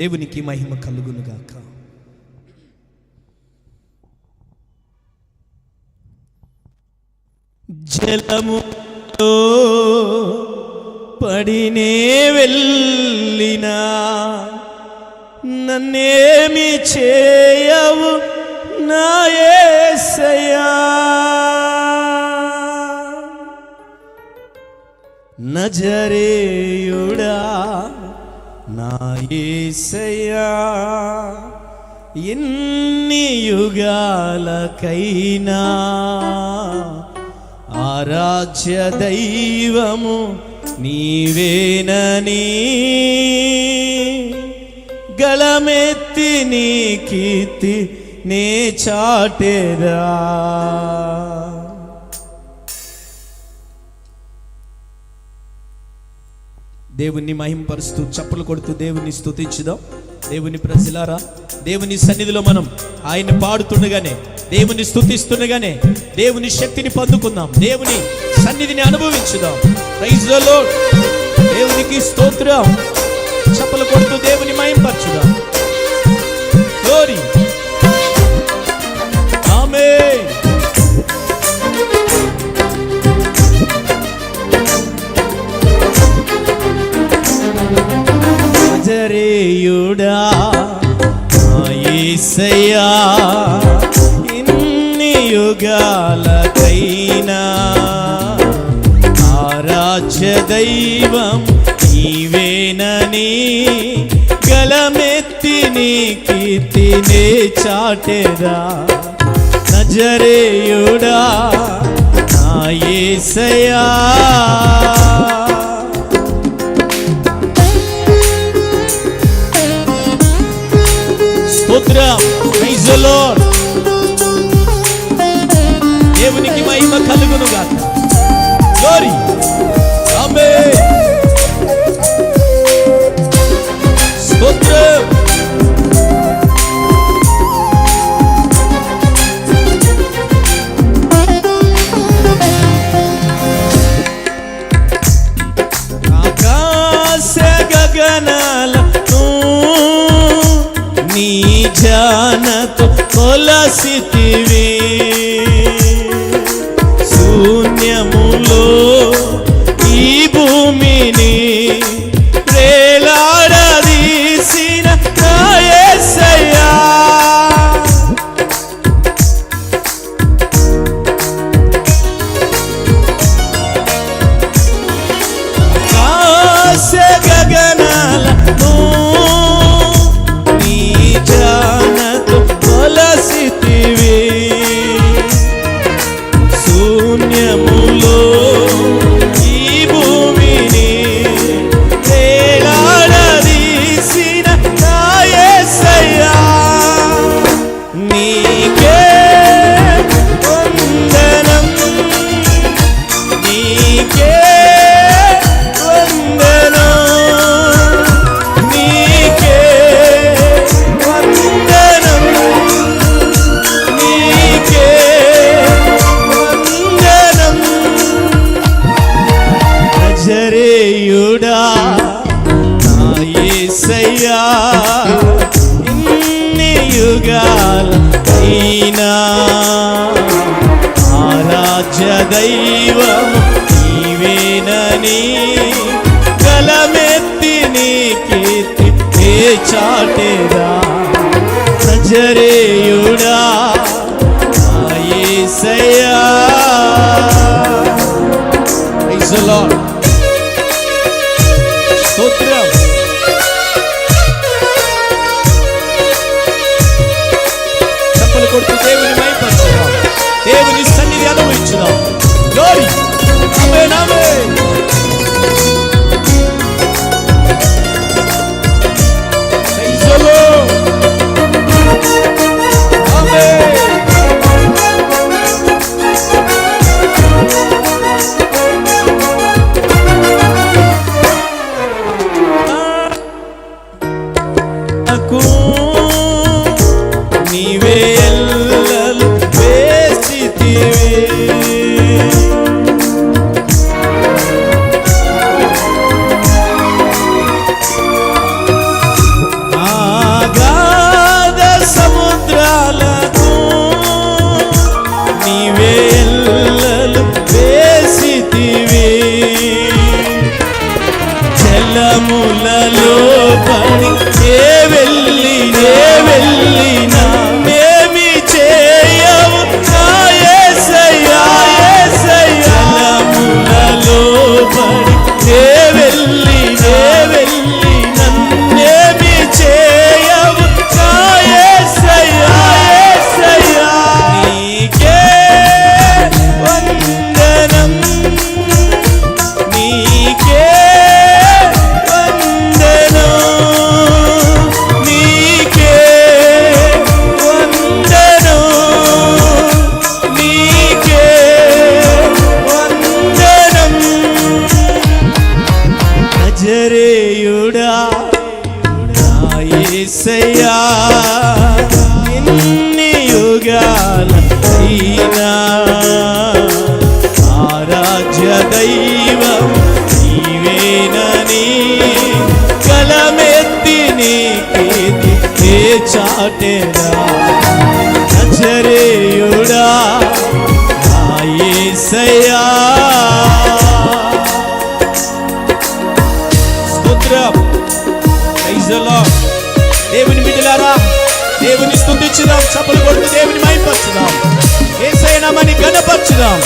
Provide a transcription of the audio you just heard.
దేవునికి మహిమ కలుగునుగాక. జలము పడినే వెళ్ళినా నన్నేమి చేయవు నాయసయా నజరేయుడా నా యేసయ్యా ఎన్ని యుగాలకైనా ఆరాధ్య దైవము నీవేనని గళమెత్తి నీ కీర్తి నే చాటెదా? దేవుణ్ణి మహింపరుస్తూ చప్పలు కొడుతూ దేవుని స్థుతించుదాం దేవుని ప్రజలారా దేవుని సన్నిధిలో మనం ఆయన్ని పాడుతుండగానే దేవుని స్థుతిస్తుండగానే దేవుని శక్తిని పొందుకుందాం. దేవుని సన్నిధిని అనుభవించుదాం. ప్రైజ్ దేవునికి స్తోత్రం. చప్పలు కొడుతూ దేవుని మహింపరచుదాం. నజరేయుడా నా ఇన్ని యుగాలకైనా ఆరాధ్య దైవం నీవేనని గలమెత్తి నీ కీర్తినే చాటెరా. నజరేయుడా నా యేసయ్యా నీ జానతో కొలసితివి. యుగాలైనా ఆరాధ్య దైవం నీవేనని కలమెత్తి నీ కీర్తి ఏ చాటేదా ప్రజరేయో కొడుతూ దేవుని మైపరచుదాం దేవుని సన్నిధి అనుభవించుదాం గ్లోరీ ఆమేన్ ఆమేన్ ఏసయ్యా ఎన్ని యుగాల ఈనా ఆరాధ్య దైవం నీవేనని కలమెత్తి ఏ చాటెరా నజరేయుడా స్థుతించుదాం స్తుతించుదాం చప్పలు కొడుతూ దేవుని మైపరచుదాం. ఏసైనామని గణపరచుదాం.